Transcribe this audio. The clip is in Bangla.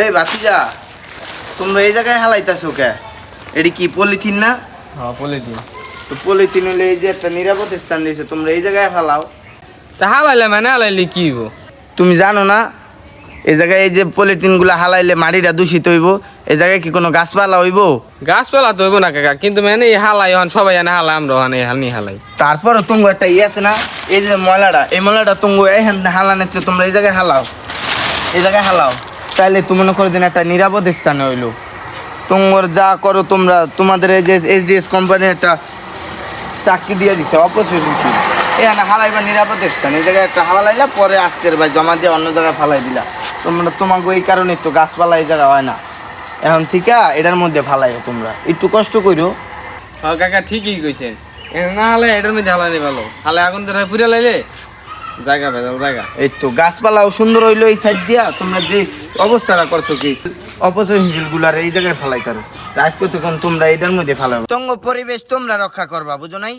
এই বাতিজা তোমরা এই জায়গায় হালাইতাছো কে? এটি কি পলিথিন না? হ্যাঁ পলিথিন। তো পলিথিন হলে এই যে একটা নিরাপদ স্থান দিয়েছে তোমরা এই জায়গায় ফালাও তা হালাইলে মানে হালাইলে কি হইব? তুমি জানো না এই জায়গায় এই যে পলিথিনগুলা হালাইলে মাটিটা দূষিত হইব এই জায়গায় কি কোনো গাছপালা হইব? গাছপালা তো হইব না কাকা কিন্তু মানে এই হালাই হন সবাই এনে হালাই আমরা হানে হানি হালাই। তারপরে তুমি একটা ইয়ে আছে না এই যে ময়লাটা এই ময়লাটা তুমি এই হালানের তোমরা এই জায়গায় হালাও। এই জায়গায় হালাও। তাইলে তুমি মনে করে দিন একটা নিরাপদ স্থানে হইল। তোমার যা করো তোমরা, তোমাদের এই যে এইচডিএস কোম্পানির একটা চাকরি দিয়ে দিছে অপসৃজনশীল এখানে হালাইবা নিরাপদ স্থান, এই জায়গায় একটা হালাইলা, পরে আসতে ভাই জমা দিয়ে অন্য জায়গায় ফালাই দিলা। তোমরা, তোমাকে এই কারণে তো গাছপালা এই জায়গা হয় না। এখন ঠিক এটার মধ্যে ফালাইও তোমরা। একটু কষ্ট করো হ্যাঁ কাকা ঠিকই কইছেন। না হালে এটার মধ্যে হালানি ভালো। হালে আগুন ধরে পুরে লাইলে জায়গা ভেজাল জায়গা। এই তো গাছপালাও সুন্দর হইল এই সাইড দিয়া। তোমরা যে অবস্থাটা করছ কি অপচয়শীলগুলার এই জায়গায় ফেলাই করো আজকে তখন তোমরা এটার মধ্যে ফেলাবো তঙ্গ পরিবেশ তোমরা রক্ষা করবা বুঝো নাই?